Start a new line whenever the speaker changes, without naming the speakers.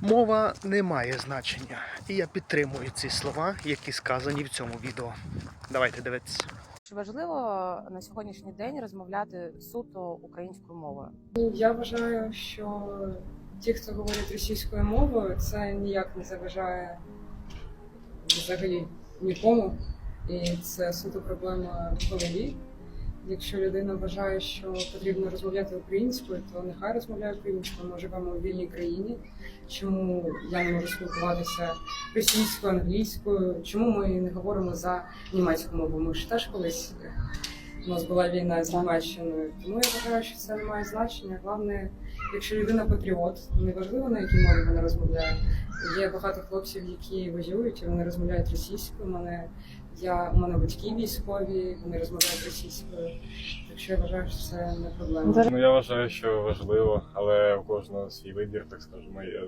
Мова не має значення, і я підтримую ці слова, які сказані в цьому відео. Давайте дивитися.
Чи важливо на сьогоднішній день розмовляти суто українською мовою?
Я вважаю, що ті, хто говорить російською мовою, це ніяк не заважає взагалі нікому. І це суто проблема в голові. Якщо людина вважає, що потрібно розмовляти українською, то нехай розмовляє українською. Ми живемо у вільній країні. Чому я не можу спілкуватися російською, англійською? Чому ми не говоримо за німецьку мову? Ми ж теж колись е, у нас була війна з Німеччиною. Тому я вважаю, що це не має значення. Головне, якщо людина патріот, неважливо на якій мові вона розмовляє. Є багато хлопців, які воюють, і вони розмовляють російською. У мене я у мене батьки військові, вони розмовляють російською. Так що я вважаю, що це не проблема.
Ну я вважаю, що важливо, але у кожного свій вибір, так скажемо. Я